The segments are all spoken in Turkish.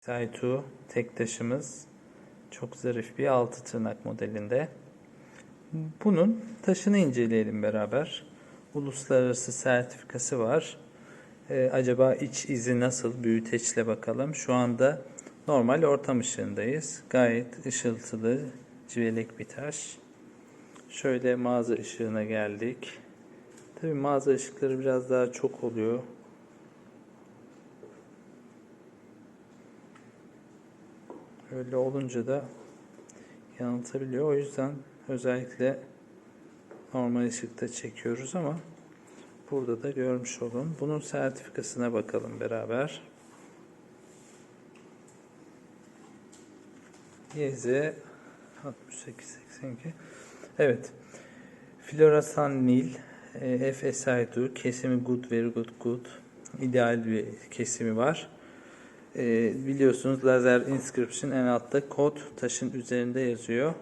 Saitu tek taşımız çok zarif bir altı tırnak modelinde. Bunun taşını inceleyelim beraber. Uluslararası sertifikası var. Ee, acaba iç izi nasıl? Büyüteçle bakalım. Şu anda normal ortam ışığındayız. Gayet ışıltılı, civelek bir taş. Şöyle mağaza ışığına geldik. Tabii mağaza ışıkları biraz daha çok oluyor. Öyle olunca da yanıltabiliyor. O yüzden özellikle normal ışıkta çekiyoruz ama burada da görmüş olun. Bunun sertifikasına bakalım beraber. YZ 6882 Evet. Florasan Nil e, FSI2 kesimi good very good good ideal bir kesimi var. E, biliyorsunuz lazer inscription en altta kod taşın üzerinde yazıyor.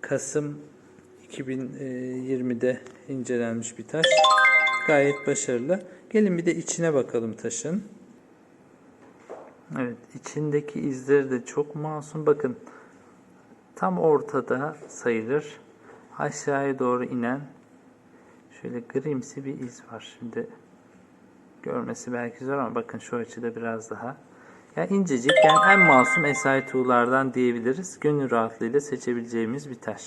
Kasım 2020'de incelenmiş bir taş. Gayet başarılı. Gelin bir de içine bakalım taşın. Evet, içindeki izleri de çok masum. Bakın, tam ortada sayılır. Aşağıya doğru inen şöyle grimsi bir iz var. Şimdi görmesi belki zor ama bakın şu açıda biraz daha. Yani incecik, yani en masum SI2'lardan diyebiliriz. Gönül rahatlığıyla seçebileceğimiz bir taş.